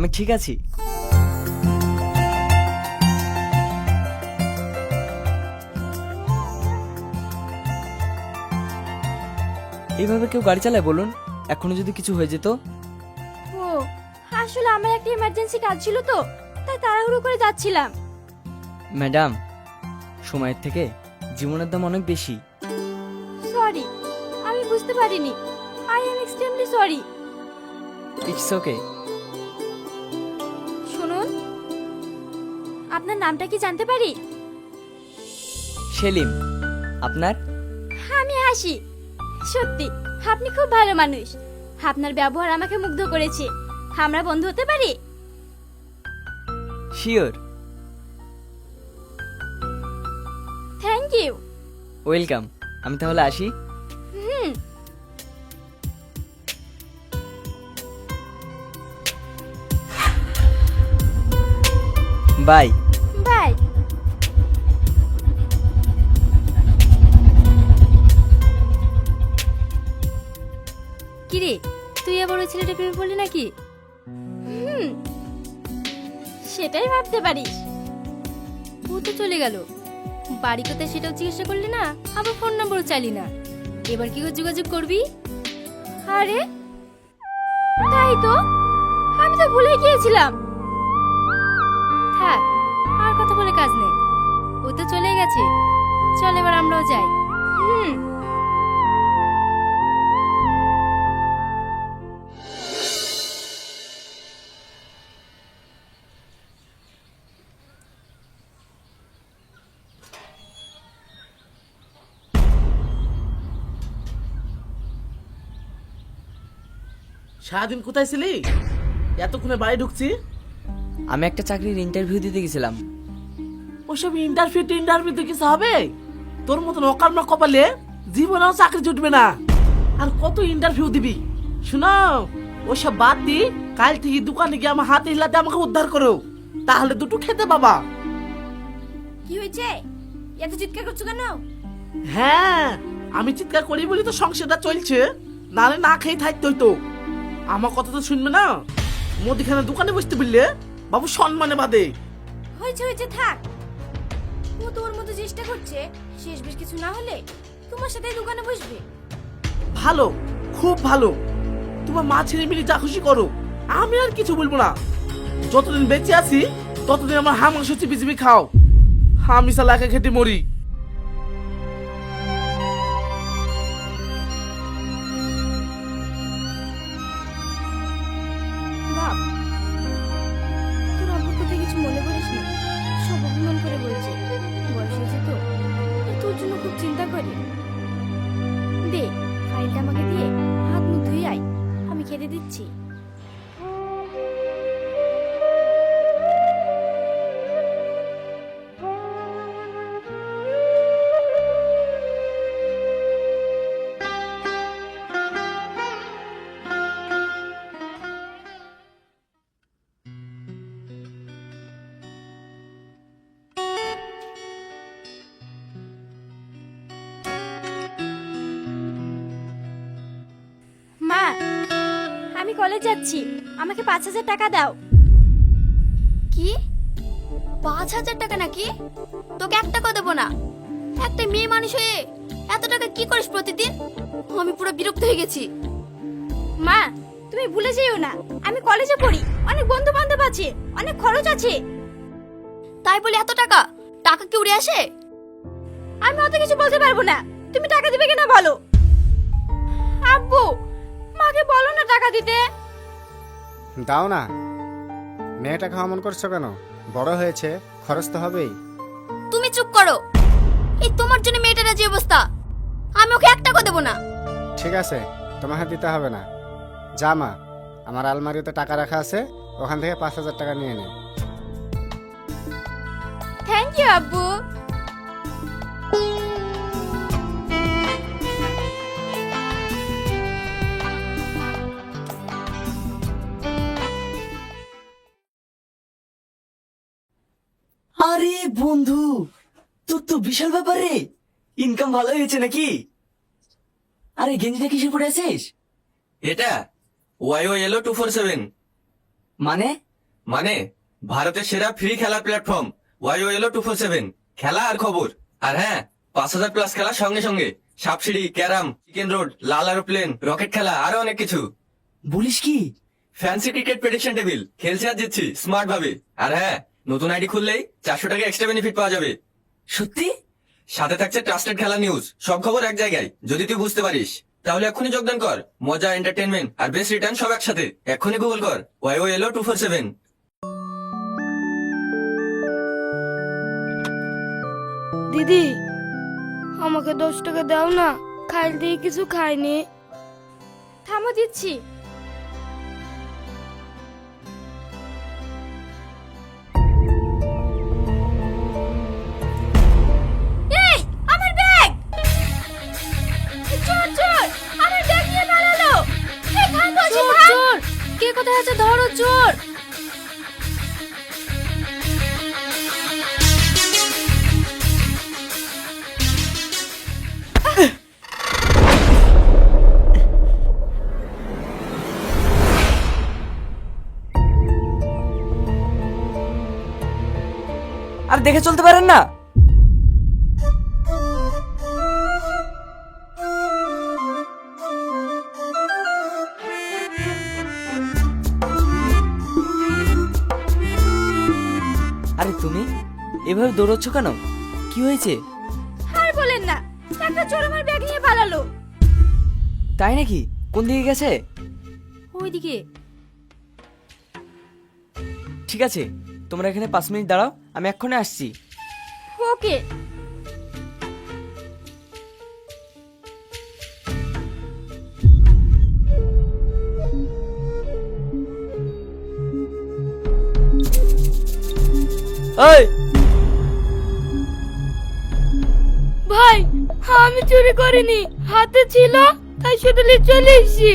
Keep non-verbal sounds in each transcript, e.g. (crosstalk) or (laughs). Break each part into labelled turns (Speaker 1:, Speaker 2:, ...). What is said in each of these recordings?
Speaker 1: আমি ঠিক আছি। এইভাবে কেউ গাড়ি চালায় বলুন এখনও যদি কিছু হয়ে যেত?
Speaker 2: ও আসলে আমার একটা ইমার্জেন্সি কাজ ছিল তো তাই তাড়াহুড়ো করে যাচ্ছিলাম।
Speaker 1: ম্যাডাম সময়ের থেকে জীবনের দাম অনেক বেশি।
Speaker 2: সরি আমি বুঝতে পারিনি। I am extremely sorry
Speaker 1: it's okay
Speaker 2: আপনার নামটা কি জানতে পারি?
Speaker 1: সেলিম। আপনার?
Speaker 2: আমি হাসি। সত্যি আপনি খুব ভালো মানুষ। আপনার ব্যবহার আমাকে মুগ্ধ করেছে। আমরা বন্ধু হতে পারি?
Speaker 1: শিওর
Speaker 2: থ্যাংক ইউ
Speaker 1: ওয়েলকাম আমি তাহলে আসি?
Speaker 2: হুম।
Speaker 1: বাই
Speaker 2: ছেলেটা প্রেমে পড়লি নাকি? হুম, সেটাই ভাবতে পারিস। ও তো চলে গেল। বাড়ি কোথায় সেটাও জিজ্ঞাসা করলি না, আবার ফোন নম্বরও চাইলি না। এবার কি করে যোগাযোগ করবি? আরে, তাই তো? আমি তো ভুলে গিয়েছিলাম। থাক, আর কথা বলে কাজ নেই। ও তো চলে গেছে। চল এবার আমরাও যাই। হুম।
Speaker 3: সারাদিন কোথায় ছিলি? এতক্ষণে বাড়ি ঢুকছি।
Speaker 1: আমি একটা চাকরির ইন্টারভিউ দিতে গেছিলাম।
Speaker 3: ওসব ইন্টারভিউ ইন্টারভিউ তো কিছু হবে? তোর মতন অকার্ম কপালে জীবনেও চাকরি জুটবে না। আর কত ইন্টারভিউ দিবি? শোনো ওসব বাদ দি কাল থেকে দোকানে গিয়ে আমার হাতে হিলাতে আমাকে উদ্ধার করো। তাহলে দুটো খেতে পাবা।
Speaker 2: কি হয়েছে? এত চিৎকার করছ কেন?
Speaker 3: হ্যাঁ আমি চিৎকার করি বলি তো সংসারটা চলছে। নালে না খেয়ে থাকতে হইতো। আমার কথা তো শুনবে না? মুদিখানা দোকানে বসতে বললে বাবু সম্মানে বাদে।
Speaker 2: হয়েছে হয়েছে থাক। ও তো ওর মতো চেষ্টা করছে শেষ বেশ কিছু না হলে তোমার সাথে দোকানে বসবে।
Speaker 3: ভালো খুব ভালো। তোমার মা ছেলে মিলে যা খুশি করো আমি আর কিছু বলব না। যতদিন বেঁচে আছি ততদিন আমার হা মাংস চিপি চিপি খাও। আমি সালা একা খেতে মরি।
Speaker 2: কলেজ যাচ্ছি। আমাকে পাঁচ হাজার টাকা দাও।
Speaker 4: কি? পাঁচ হাজার টাকা নাকি? তোকে এক টাকা দেবো না। একটা মেয়ে মানুষ হয়ে এত টাকা কি করিস প্রতিদিন? আমি পুরো বিরক্ত হয়ে গেছি।
Speaker 2: মা তুমি ভুলে যেও না। আমি কলেজে পড়ি। অনেক বন্ধু বান্ধব আছে। অনেক খরচ আছে।
Speaker 4: তাই বলে এত টাকা? টাকা কি উড়ে আসে?
Speaker 2: আমি অত কিছু বলতে পারব না। তুমি টাকা দিবে কিনা বলো। আব্বু মাকে বলো না টাকা দিতে।
Speaker 5: দাও না। মেয়েটাকে অমন করছ কেন? বড় হয়েছে খরচ তো হবেই।
Speaker 4: তুমি চুপ করো। এই তোমার জন্য মেয়েটার যে অবস্থা। আমি ওকে এক টাকা দেবো না।
Speaker 5: ঠিক আছে তোমাকে দিতে হবে না। যা মা আমার আলমারিতে টাকা রাখা আছে ওখান থেকে পাঁচ হাজার টাকা নিয়ে নে।
Speaker 2: থ্যাংক ইউ আব্বু।
Speaker 1: বিশাল ব্যাপার রে। ইনকাম ভালো হয়েছে নাকি? আরে গেঞ্জিটা কিসে পরে আছিস
Speaker 6: এটা ওয়াইও এলো টু ফোর সেভেন
Speaker 1: মানে?
Speaker 6: মানে ভারতের সেরা ফ্রি খেলার প্ল্যাটফর্ম ওয়াই এলো টু ফোর সেভেন খেলা আর খবর। আর হ্যাঁ পাঁচ হাজার প্লাস খেলা সঙ্গে সঙ্গে। সাপসিড়ি ক্যারাম চিকেন রোড লাল এরোপ্লেন রকেট খেলা আরও অনেক কিছু।
Speaker 1: বলিস কি?
Speaker 6: ফ্যান্সি ক্রিকেট প্রেডিকশন টেবিল খেলছে আর জিতছি স্মার্ট ভাবে। আর হ্যাঁ নতুন আইডি খুললেই চারশো টাকা এক্সট্রা বেনিফিট পাওয়া যাবে।
Speaker 1: সত্যি?
Speaker 6: সাথে থাকছে ট্রাস্টেড খেলা নিউজ সব খবর এক জায়গায়। যদি তুই বুঝতে পারিস। তাহলে এক্ষুনি যোগদান কর। মজা এন্টারটেনমেন্ট আর বেস্ট রিটার্ন সব একসাথে। এক্ষুনি গুগল কর। ওয়াই ও এলো টু ফোর সেভেন
Speaker 7: দিদি আমাকে দশ টাকা দাও না। খাইল দিয়ে কিছু খাইনি।
Speaker 2: থামো দিচ্ছি।
Speaker 1: এভাবে দৌড়চ্ছ কেন? কি হয়েছে?
Speaker 2: আর বলেন না একটা চোর আমার ব্যাগ নিয়ে পালালো।
Speaker 1: তাই নাকি? কোন দিকে গেছে?
Speaker 2: ওইদিকে।
Speaker 1: ঠিক আছে তোমরা এখানে পাঁচ মিনিট দাঁড়াও আমি এক্ষণে আসছি।
Speaker 2: ওকে।
Speaker 1: ওই
Speaker 7: ভাই আমি চুরি করিনি। হাতে ছিল তাই শুধু চলে এসেছি।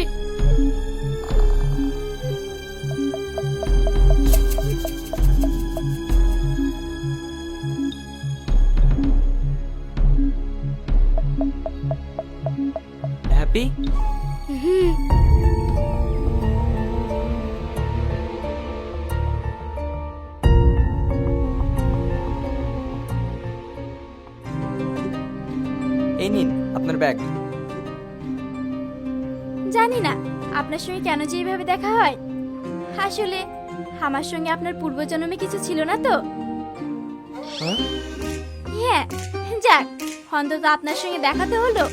Speaker 2: যে এইভাবে দেখা হয়? আসলে আমার সঙ্গে আপনার পূর্বজন্মে কিছু ছিল না তো?
Speaker 1: হ্যাঁ?
Speaker 2: হ্যাঁ যাক অন্তত আপনার সঙ্গে দেখাতে হলো।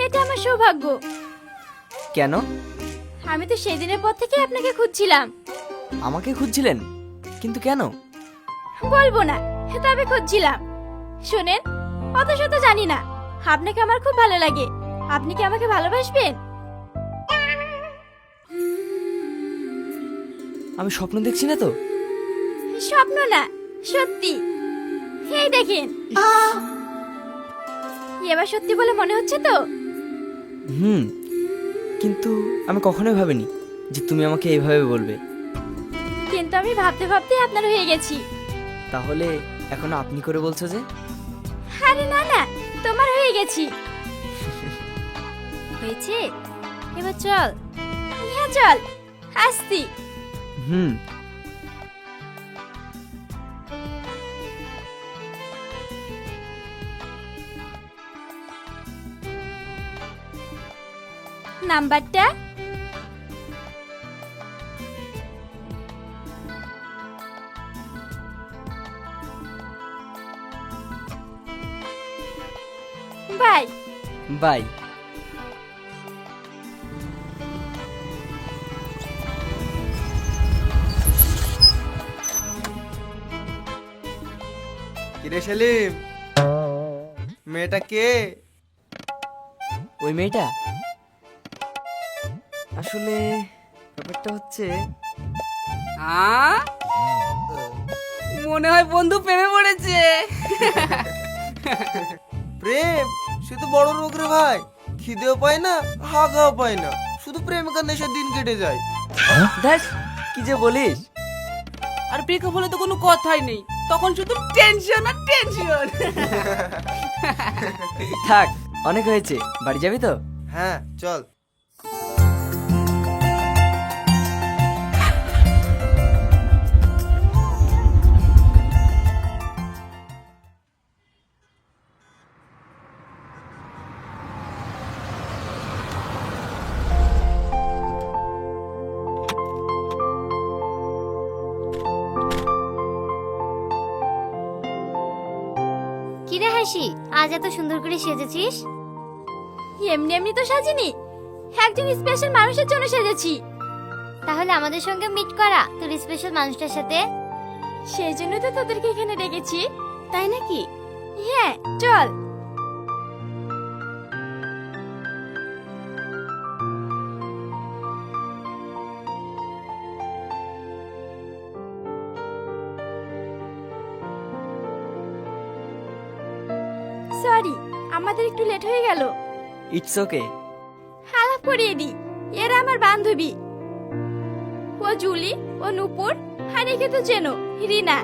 Speaker 2: এটা আমার সৌভাগ্য।
Speaker 1: কেন?
Speaker 2: আমি তো সেদিনের পর থেকে আপনাকে খুঁজছিলাম।
Speaker 1: আমাকে খুঁজছিলেন? কিন্তু কেন?
Speaker 2: বলব না তবে খুঁজছিলাম। শোনেন অত শত জানি না। আপনাকে আমার খুব ভালো লাগে। আপনি কি আমাকে ভালোবাসবেন?
Speaker 1: আমি স্বপ্ন দেখছি না তো?
Speaker 2: স্বপ্ন না সত্যি। এই দেখেন। এবার সত্যি বলে মনে হচ্ছে তো?
Speaker 1: হুম কিন্তু আমি কখনোই ভাবিনি যে তুমি আমাকে এইভাবে বলবে।
Speaker 2: কিন্তু আমি ভাবতে ভাবতে আপনার হয়ে গেছি।
Speaker 1: তাহলে এখন আপনি করে বলছো যে?
Speaker 2: আরে না না তোমার হয়ে গেছি। হয়েছে? এবার চল। হ্যাঁ চল আসছি।
Speaker 1: হুম।
Speaker 2: নাম্বারটা? বাই।
Speaker 1: বাই।
Speaker 8: কিরে সেলিম। মেয়েটা কে?
Speaker 1: ওই মেয়েটা? আসলে ব্যাপারটা হচ্ছে
Speaker 9: মনে হয় বন্ধু প্রেমে পড়েছে।
Speaker 8: প্রেম? সে তো বড় রোগ রে ভাই। খিদেও পায় না হাগাও পায় না। শুধু প্রেমিকার নেশার দিন কেটে যায়।
Speaker 1: দেখ কি যে বলিস?
Speaker 9: আর ব্রেকআপ হলে তো কোনো কথাই নেই। তখন শুধু টেনশন আর টেনশন (laughs)
Speaker 1: থাক অনেক হয়েছে। বাড়ি যাবি তো?
Speaker 8: হ্যাঁ চল।
Speaker 10: আজ এত সুন্দর করে সেজেছিস?
Speaker 2: এমনি এমনি তো সাজিনি। একজন স্পেশাল মানুষের জন্য সেজেছি।
Speaker 10: তাহলে আমাদের সঙ্গে মিট করা তোর স্পেশাল মানুষটার সাথে?
Speaker 2: সেই জন্য তো তোদেরকে এখানে ডেকেছি।
Speaker 10: তাই নাকি?
Speaker 2: হ্যাঁ চল। সরি আমাদের একটু লেট হয়ে গেল।
Speaker 1: ইটস ওকে
Speaker 2: আলাপ করিয়ে দি এরা আমার বান্ধবী। ও জুলি ও নূপুর আর একে তো চেনো রিনা।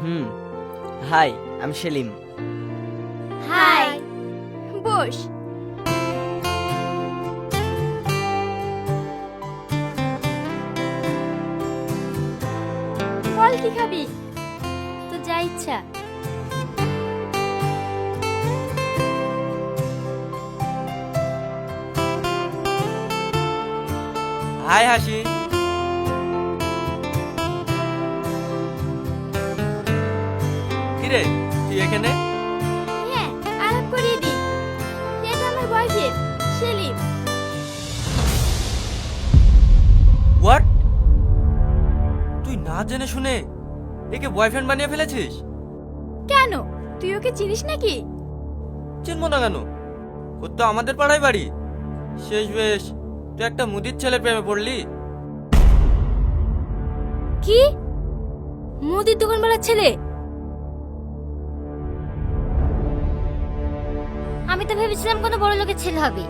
Speaker 1: হুম হাই আমি সেলিম।
Speaker 10: Hi
Speaker 2: boss. বল কি খাবি?
Speaker 11: হাই হাসি কিরে তুই এখানে?
Speaker 2: হ্যাঁ আলাপ করিয়ে দি। এটা আমার বয়ফ্রেন্ড সেলিম।
Speaker 11: হোয়াট তুই না জেনে শুনে একে বয়ফ্রেন্ড বানিয়ে ফেলেছিস?
Speaker 2: কেন? তুই ওকে চিনিস নাকি?
Speaker 11: চিনবো না কেন? ওর তো আমাদের পাড়ায় বাড়ি। শেষ বেশ। তুই একটা মুদির ছেলের প্রেমে পড়লি?
Speaker 2: কি? মুদির দোকানওয়ালার ছেলে?
Speaker 10: আমি তো ভেবেছিলাম কোনো বড় লোকের ছেলে হবে।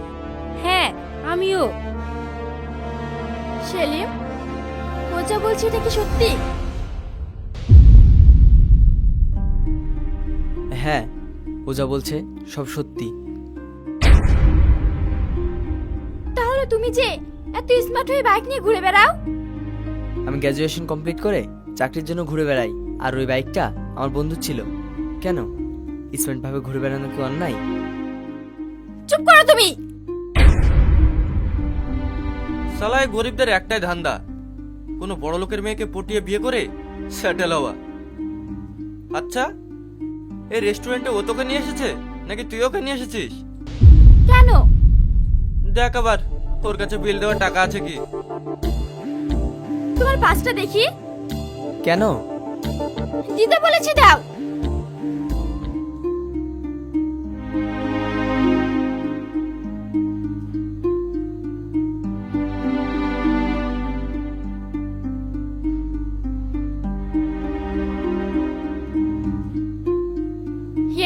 Speaker 2: হ্যাঁ আমিও। সেলিম ও যা বলছে এটা কি সত্যি?
Speaker 1: হ্যাঁ ও যা বলছে সব সত্যি।
Speaker 2: তুমি যে এত স্মার্ট হয়ে বাইক নিয়ে ঘুরে বেড়াও?
Speaker 1: আমি গ্র্যাজুয়েশন কমপ্লিট করে চাকরির জন্য ঘুরে বেড়াই। আর ওই বাইকটা আমার বন্ধু ছিল। কেন? স্টুডেন্ট ভাবে ঘুরে বেড়ানো কি অন্যায়?
Speaker 2: চুপ করো তুমি!
Speaker 11: সালায় গরিবদের একটাই ধান্দা। কোনো বড় লোকের মেয়েকে পটিয়ে বিয়ে করে সেটেল হওয়া। আচ্ছা এই রেস্টুরেন্টে ও তোকে নিয়ে এসেছে? নাকি তুই ওকে নিয়ে এসেছিস?
Speaker 2: কেন?
Speaker 11: দেখ আবার। তোর কাছে বিল দেওয়ার টাকা আছে কি?
Speaker 2: তোমার পাঁচটা দেখি।
Speaker 1: কেন?
Speaker 2: দিতে বলেছি দাও।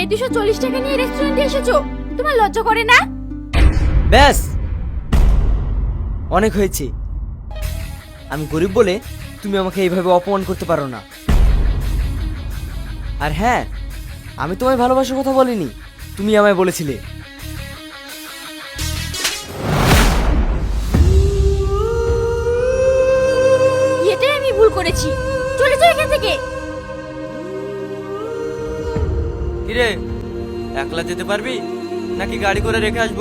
Speaker 2: এই দুশো চল্লিশ টাকা নিয়ে রেস্টুরেন্টে এসেছ? তোমার লজ্জা করে না?
Speaker 1: ব্যাস! অনেক হয়েছে। আমি গরিব বলে তুমি আমাকে এইভাবে অপমান করতে পারো না। আর হ্যাঁ আমি তোমায় ভালোবাসার কথা বলিনি তুমি আমায় বলেছিলে।
Speaker 2: এটাই আমি ভুল করেছি। চলে যাও এখান থেকে।
Speaker 11: কিরে একলা যেতে পারবি? নাকি গাড়ি করে রেখে আসব?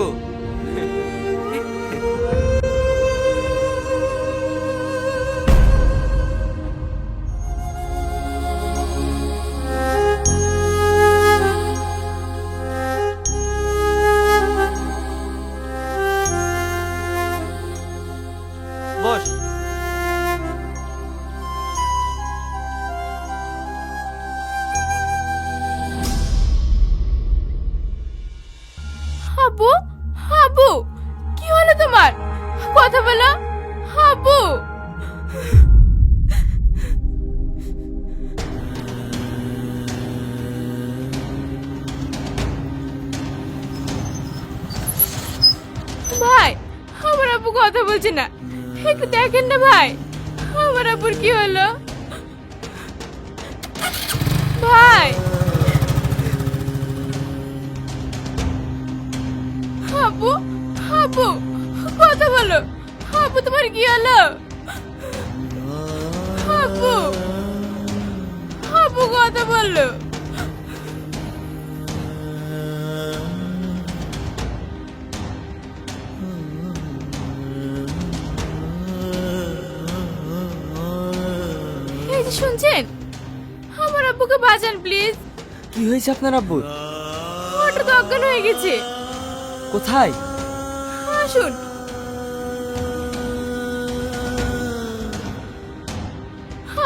Speaker 2: হাবু? হাবু? কি হলো তোমার? কথা বলো। হাবু? ভাই, আমার আব্বু কথা বলছে না। একটু দেখেন না ভাই। আমার আব্বুর কি হলো? ভাই হাবু হাবু কথা বলো। হাবু তোমার কি হলো? হাবু হাবু কথা বলল শুনছেন? আমার আব্বুকে বাঁচান প্লিজ।
Speaker 1: কি হয়েছে আপনার
Speaker 7: ওরা তো অজ্ঞান হয়ে গেছে।
Speaker 1: কোথায়?
Speaker 7: আসুন।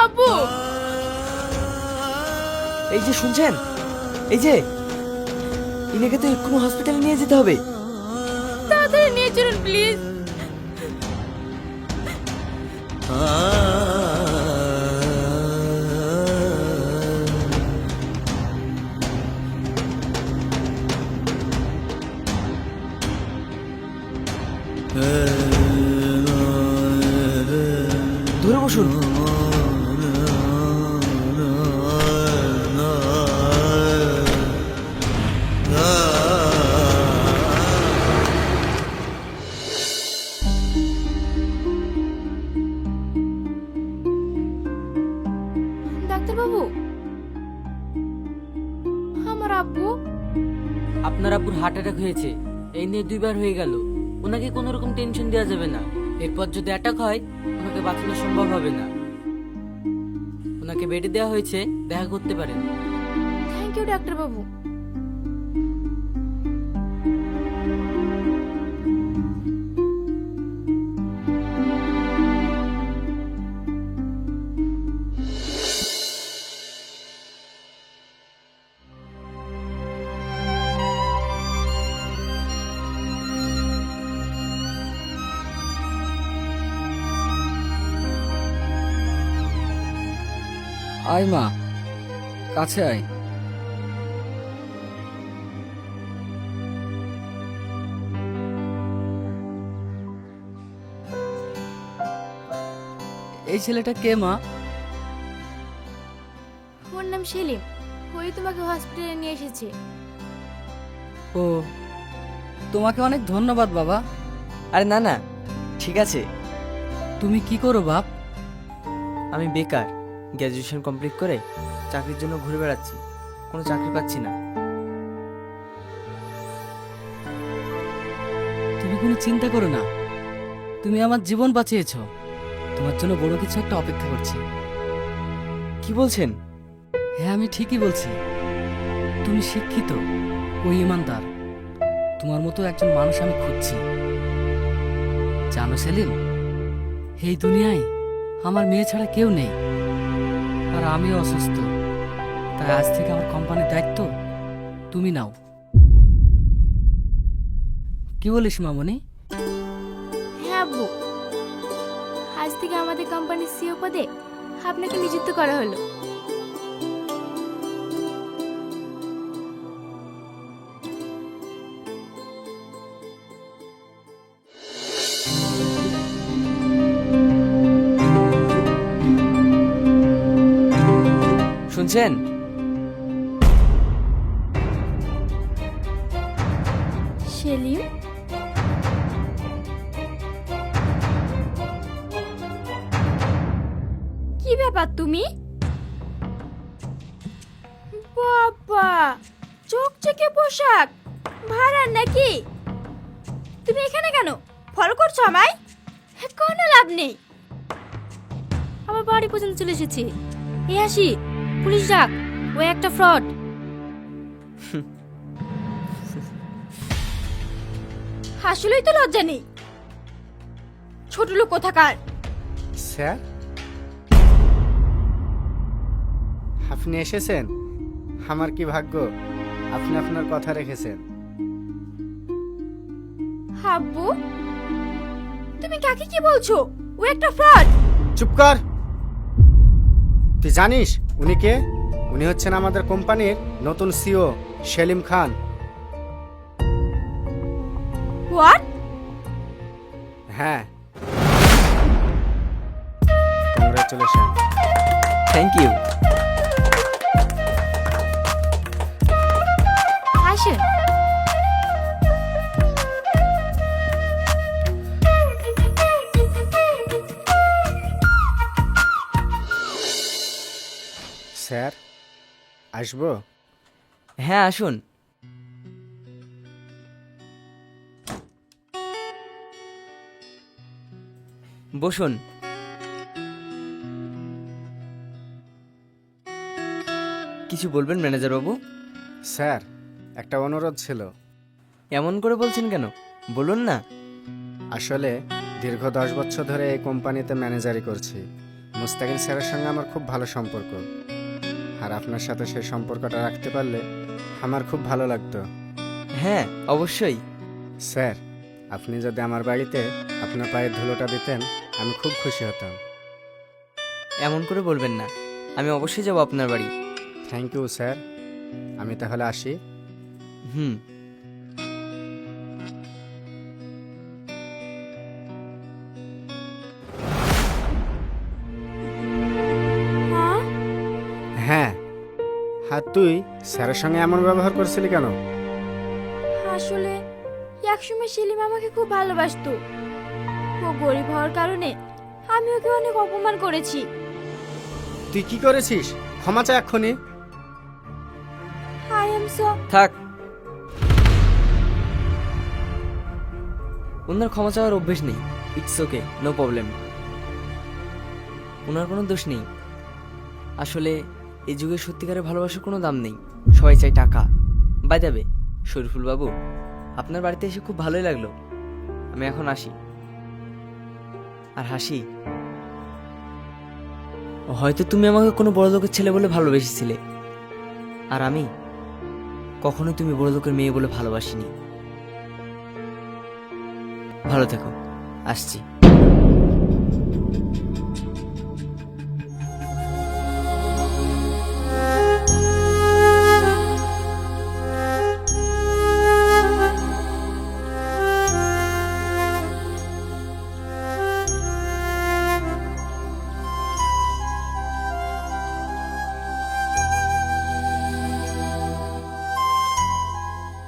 Speaker 7: আব্বু!
Speaker 1: এই যে শুনছেন? এই যে ইনাকে তো এক্ষুনি হসপিটালে নিয়ে যেতে হবে।
Speaker 7: তাড়াতাড়ি নিয়ে চলুন প্লিজ
Speaker 1: বসুন।
Speaker 2: ডাক্তারবাবু আমার আব্বু।
Speaker 9: আপনার আব্বুর হার্ট অ্যাটাক হয়েছে এই নিয়ে দুইবার হয়ে গেল। ওনাকে কোনো রকম টেনশন দেওয়া যাবে না। এরপর যদি অ্যাটাক হয় বাঁচানো সম্ভব হবে না। ওনাকে বেডে দেওয়া হয়েছে দেখা করতে পারেন।
Speaker 2: থ্যাংক ইউ ডাক্তারবাবু।
Speaker 12: আয় মা কাছে আয়। এই ছেলেটা কে মা?
Speaker 2: ওর নাম সেলিম। ওই তোমাকে হসপিটালে নিয়ে এসেছে।
Speaker 12: ও তোমাকে অনেক ধন্যবাদ বাবা।
Speaker 1: আরে না না ঠিক আছে।
Speaker 12: তুমি কি করো বাপ?
Speaker 1: আমি বেকার। গ্র্যাজুয়েশন কমপ্লিট করে চাকরির জন্য ঘুরে বেড়াচ্ছি। কোনো চাকরি পাচ্ছি না।
Speaker 12: তুমি কোনো চিন্তা করো না। তুমি আমার জীবন বাঁচিয়েছ। তোমার জন্য বড় কিছু একটা অপেক্ষা করছি।
Speaker 1: কি বলছেন?
Speaker 12: হ্যাঁ আমি ঠিকই বলছি। তুমি শিক্ষিত ও ইমানদার। তোমার মতো একজন মানুষ আমি খুঁজছি। জানো সেলিম এই দুনিয়ায় আমার মেয়ে ছাড়া কেউ নেই। আর আমিও অসুস্থ। তাই আজ থেকে আমার কোম্পানির দায়িত্ব তুমি নাও। কি বলিস মামনি?
Speaker 2: হ্যাঁ আজ থেকে আমাদের কোম্পানির সিও পদে আপনাকে নিযুক্ত করা হলো। সেলিম? কি ব্যাপার তুমি? বাবা, চকচকে পোশাক। ভাড়ার নাকি? তুমি এখানে কেন? ফলো করছ আমায়? কোনো লাভ নেই। আমার বাড়ি পর্যন্ত চলে এসেছি। এ আসি। পুলিশ ডাক ও একটা ফ্রড। আসলেই তো লজ্জা নেই। ছোট লোক কোথাকার?
Speaker 5: স্যার? আপনি এসেছেন? আমার কি ভাগ্য? আপনি আপনার কথা রেখেছেন।
Speaker 2: হাব্বু তুমি কাকে কি বলছো? ও একটা ফ্রড।
Speaker 5: চুপ কর। তুই জানিস উনি কে? উনি হচ্ছেন আমাদের কোম্পানির নতুন সিও সেলিম খান।
Speaker 2: হোয়াট?
Speaker 5: হ্যাঁ। কংগ্রাচুলেশন।
Speaker 1: Thank you.
Speaker 5: আসব?
Speaker 1: হ্যাঁ আসুন। বসুন। কিছু বলবেন ম্যানেজার বাবু
Speaker 5: স্যার একটা অনুরোধ ছিল।
Speaker 1: এমন করে বলছেন কেন? বলুন না।
Speaker 5: আসলে দীর্ঘ দশ বছর ধরে এই কোম্পানিতে ম্যানেজারি করছি। মুস্তাকিন স্যারের সঙ্গে আমার খুব ভালো সম্পর্ক। আর আপনার সাথে সেই সম্পর্কটা রাখতে পারলে আমার খুব ভালো লাগতো।
Speaker 1: হ্যাঁ অবশ্যই।
Speaker 5: স্যার আপনি যদি আমার বাড়িতে আপনার পায়ের ধুলোটা দিতেন আমি খুব খুশি হতাম।
Speaker 1: এমন করে বলবেন না। আমি অবশ্যই যাব আপনার বাড়ি।
Speaker 5: Thank you sir. আমি তাহলে আসি।
Speaker 1: হুম।
Speaker 5: হ্যাঁ তুই স্যারের সঙ্গে এমন ব্যবহার করছিলি কেন?
Speaker 2: আসলে একসময় সেলিম আমাকে খুব ভালোবাসতো। ও গরিব হওয়ার কারণে আমি ওকে অনেক অপমান করেছি।
Speaker 5: তুই কি করেছিস? ক্ষমা চা এক্ষুনি।
Speaker 2: আই এম সো
Speaker 1: থাক। ওনার ক্ষমা চাওয়ার অভ্যেস নেই। ইটস ওকে নো প্রবলেম ওনার কোনো দোষ নেই। আসলে এই যুগে সত্যিকারের ভালোবাসার কোনো দাম নেই। সবাই চাই টাকা। বাই যাবে শরীফুল বাবু আপনার বাড়িতে এসে খুব ভালোই লাগল। আমি এখন আসি। আর হাসি, হয়তো তুমি আমাকে কোনো বড় লোকের ছেলে বলে ভালোবেসেছিলে। আর আমি কখনোই তুমি বড় লোকের মেয়ে বলে ভালোবাসিনি। ভালো থেকো, আসছি।